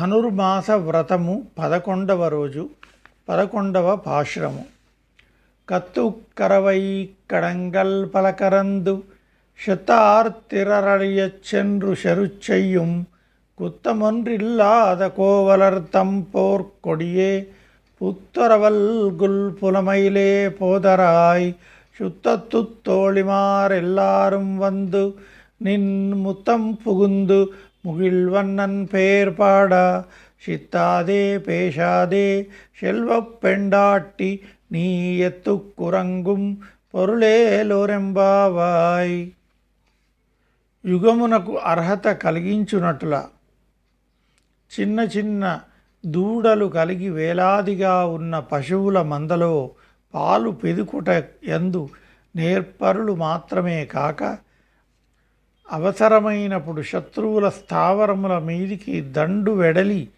ధనుర్మాస వ్రతము పదకొండవ రోజు పదకొండవ పాశ్రము கத்து கரவை கடங்கல் பல கரந்து செத்தார்த்திரழியச் சென்று செருச்செய்யும் குத்தமொன்றில்லாத கோவலர்த்தம் போர்க்கொடியே புத்தரவல் குல் புலமையிலே போதராய் சுத்தத்துத் தோழிமார் எல்லாரும் வந்து நின் முத்தம் புகுந்து முகிழ்வண்ணன் பேர் பாடா சித்தாதே பேசாதே செல்வப் பெண்டாட்டி நீ எத்துக் குரங்கும் పొరులేలోరెంబావాయ్ యుగమునకు అర్హత కలిగించునట్ల చిన్న చిన్న దూడలు కలిగి వేలాదిగా ఉన్న పశువుల మందలో పాలు పెదుకుట ఎందు నేర్పరులు మాత్రమే కాక అవసరమైనప్పుడు శత్రువుల స్థావరముల మీదికి దండు వెడలి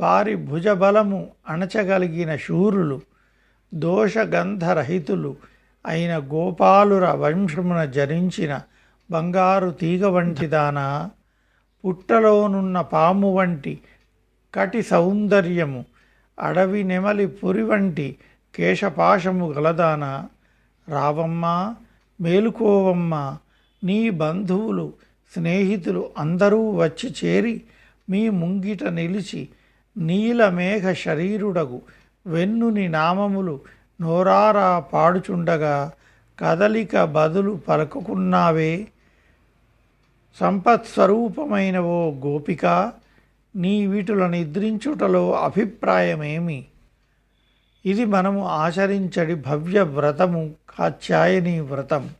వారి భుజబలము అణచగలిగిన శూరులు దోషగంధరహితులు అయిన గోపాలుర వంశమున జరించిన బంగారు తీగ వంటిదానా పుట్టలోనున్న పాము వంటి కటి సౌందర్యము అడవి నెమలి పురి వంటి కేశపాశము గలదానా. రావమ్మా మేలుకోవమ్మా నీ బంధువులు స్నేహితులు అందరూ వచ్చి చేరి మీ ముంగిట నిలిచి నీలమేఘ శరీరుడగు వెన్నుని నామములు నోరారా పాడుచుండగా కదలిక బదులు పలుకుకున్నావే. సంపత్స్వరూపమైన ఓ గోపిక నీ వీటుల నిద్రించుటలో అభిప్రాయమేమి? ఇది మనము ఆచరించడి భవ్య వ్రతము కాత్యాయని వ్రతం.